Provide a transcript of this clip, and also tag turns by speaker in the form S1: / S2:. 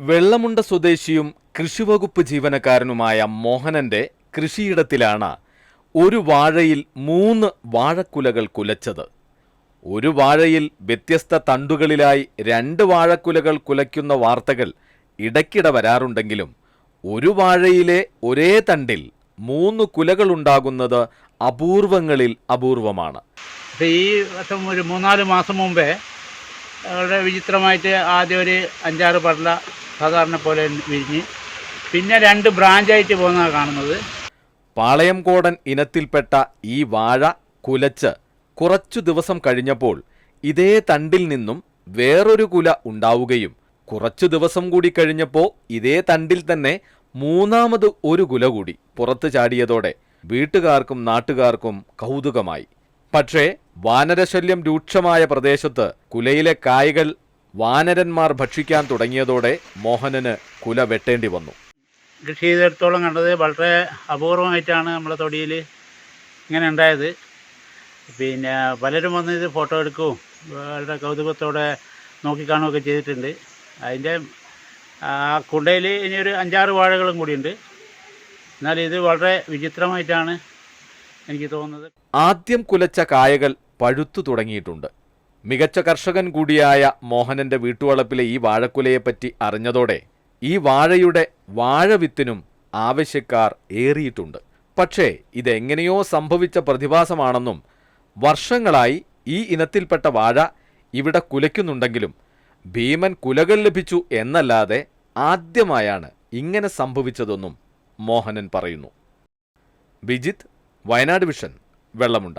S1: വെള്ളമുണ്ട സ്വദേശിയും കൃഷിവകുപ്പ് ജീവനക്കാരനുമായ മോഹനന്റെ കൃഷിയിടത്തിലാണ് ഒരു വാഴയിൽ മൂന്ന് വാഴക്കുലകൾ കുലച്ചത്. ഒരു വാഴയിൽ വ്യത്യസ്ത തണ്ടുകളിലായി രണ്ട് വാഴക്കുലകൾ കുലയ്ക്കുന്ന വാർത്തകൾ ഇടയ്ക്കിടെ വരാറുണ്ടെങ്കിലും ഒരു വാഴയിലെ ഒരേ തണ്ടിൽ മൂന്ന് കുലകളുണ്ടാകുന്നത് അപൂർവങ്ങളിൽ അപൂർവമാണ്.
S2: ഈ വർഷം ഒരു മൂന്നാൽ മാസം മുമ്പേ വളരെ വിചിത്രമായിട്ട് ആദ്യം ഒരു അഞ്ചാറ് പടല സാധാരണ പോലെ വിരിഞ്ഞ്. പിന്നെ രണ്ട് ബ്രാഞ്ചായിട്ട് പോകുന്നതാണ് കാണുന്നത്.
S1: പാളയംകോടൻ ഇനത്തിൽപ്പെട്ട ഈ വാഴ കുലച്ച് കുറച്ചു ദിവസം കഴിഞ്ഞപ്പോൾ ഇതേ തണ്ടിൽ നിന്നും വേറൊരു കുല ഉണ്ടാവുകയും കുറച്ചു ദിവസം കൂടി കഴിഞ്ഞപ്പോൾ ഇതേ തണ്ടിൽ തന്നെ മൂന്നാമത് ഒരു കുല കൂടി പുറത്തു ചാടിയതോടെ വീട്ടുകാർക്കും നാട്ടുകാർക്കും കൗതുകമായി. പക്ഷേ വാനരശല്യം രൂക്ഷമായ പ്രദേശത്ത് കുലയിലെ കായ്കൾ വാനരന്മാർ ഭക്ഷിക്കാൻ തുടങ്ങിയതോടെ മോഹനന് കുല വെട്ടേണ്ടി വന്നു.
S2: കൃഷി ചെയ്തിടത്തോളം കണ്ടത് വളരെ അപൂർവമായിട്ടാണ് നമ്മളെ തൊടിയിൽ ഇങ്ങനെ ഉണ്ടായത്. പിന്നെ പലരും വന്ന് ഇത് ഫോട്ടോ എടുക്കുകയും വളരെ കൗതുകത്തോടെ നോക്കിക്കാണുകയൊക്കെ ചെയ്തിട്ടുണ്ട്. അതിന്റെ ആ കുണ്ടയിൽ ഇനി ഒരു അഞ്ചാറ് വാഴകളും കൂടിയുണ്ട്. എന്നാൽ ഇത് വളരെ വിചിത്രമായിട്ടാണ് എനിക്ക് തോന്നുന്നത്.
S1: ആദ്യം കുലച്ച കായകൾ പഴുത്തു തുടങ്ങിയിട്ടുണ്ട്. മികച്ച കർഷകൻ കൂടിയായ മോഹനന്റെ വീട്ടുവളപ്പിലെ ഈ വാഴക്കുലയെപ്പറ്റി അറിഞ്ഞതോടെ ഈ വാഴയുടെ വാഴവിത്തിനും ആവശ്യക്കാർ ഏറിയിട്ടുണ്ട്. പക്ഷേ ഇതെങ്ങനെയോ സംഭവിച്ച പ്രതിഭാസമാണെന്നും വർഷങ്ങളായി ഈ ഇനത്തിൽപ്പെട്ട വാഴ ഇവിടെ കുലയ്ക്കുന്നുണ്ടെങ്കിലും ഭീമൻ കുലകൾ ലഭിച്ചു എന്നല്ലാതെ ആദ്യമായാണ് ഇങ്ങനെ സംഭവിച്ചതെന്നും മോഹനൻ പറയുന്നു. വിജിത് വയനാട് വിഷൻ വെള്ളമുണ്ട.